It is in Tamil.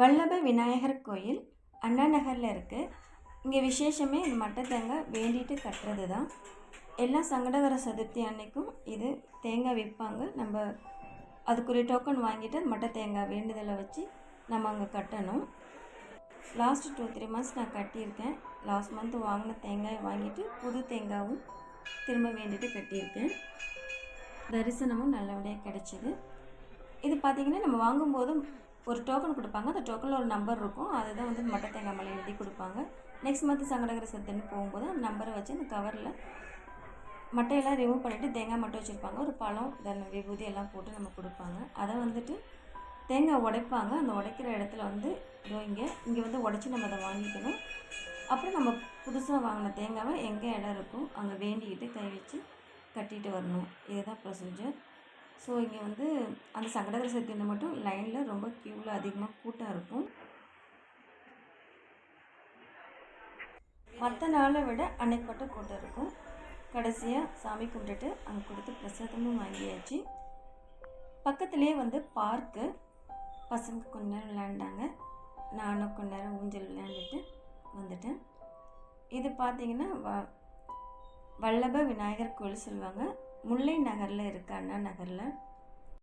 வல்லப விநாயகர் கோயில் அண்ணா நகரில் இருக்குது இங்கே விசேஷமே இந்த மட்டை தேங்காய் வேண்டிட்டு கட்டுறது தான் எல்லா சங்கடகர சதுர்த்தி அன்னைக்கும் இது தேங்காய் விற்பாங்க. நம்ம அதுக்குரிய டோக்கன் வாங்கிட்டு மட்ட மட்டை தேங்காய் வேண்டுதலை வச்சு நம்ம அங்கே கட்டணும். லாஸ்ட் டூ த்ரீ மந்த்ஸ் நான் கட்டியிருக்கேன். லாஸ்ட் மந்த் வாங்கின தேங்காயை வாங்கிட்டு புது தேங்காயும் திரும்ப வேண்டிட்டு கட்டியிருக்கேன். தரிசனமும் நல்லபடியாக கிடச்சிது. இது பார்த்திங்கன்னா நம்ம வாங்கும்போது ஒரு டோக்கன் கொடுப்பாங்க. அந்த டோக்கனில் ஒரு நம்பர் இருக்கும். அதுதான் வந்து மட்டை தேங்காய் மலை எழுதி கொடுப்பாங்க. நெக்ஸ்ட் மந்த் சங்கடகர சத்துன்னு போகும்போது அந்த நம்பரை வச்சு அந்த கவரில் மட்டையெல்லாம் ரிமூவ் பண்ணிவிட்டு தேங்காய் மட்டும் வச்சுருப்பாங்க. ஒரு பழம் தென் விபூதி எல்லாம் போட்டு நம்ம கொடுப்பாங்க. அதை வந்துட்டு தேங்காய் உடைப்பாங்க. அந்த உடைக்கிற இடத்துல வந்து இதோ இங்கே இங்கே வந்து உடச்சி நம்ம அதை வாங்கிக்கணும். அப்புறம் நம்ம புதுசாக வாங்கின தேங்காவை எங்கே இடம் இருக்கும் அங்கே வேண்டிக்கிட்டு கை வச்சு கட்டிட்டு வரணும். இதுதான் ப்ரொசீஜர் ஸோ இங்கே வந்து அந்த சங்கடகர சதுர்த்தியில் மட்டும் லைனில் ரொம்ப க்யூவில் அதிகமாக கூட்டம் இருக்கும். மற்ற நாளை விட அன்னைக்கு மட்டும் கூட்டம் இருக்கும். கடைசியாக சாமி கும்பிட்டுட்டு அங்கே கொடுத்து பிரசாதமும் வாங்கியாச்சு. பக்கத்துலேயே வந்து பார்க்கு பசங்க கொஞ்ச நேரம் விளையாண்டாங்க. நானும் கொஞ்ச நேரம் ஊஞ்சல் விளையாண்டுட்டு வந்துட்டேன். இது பார்த்திங்கன்னா வ வல்லப விநாயகர் கோயில் சொல்லுவாங்க. முல்லை நகரில் இருக்கு அண்ணா நகரில்?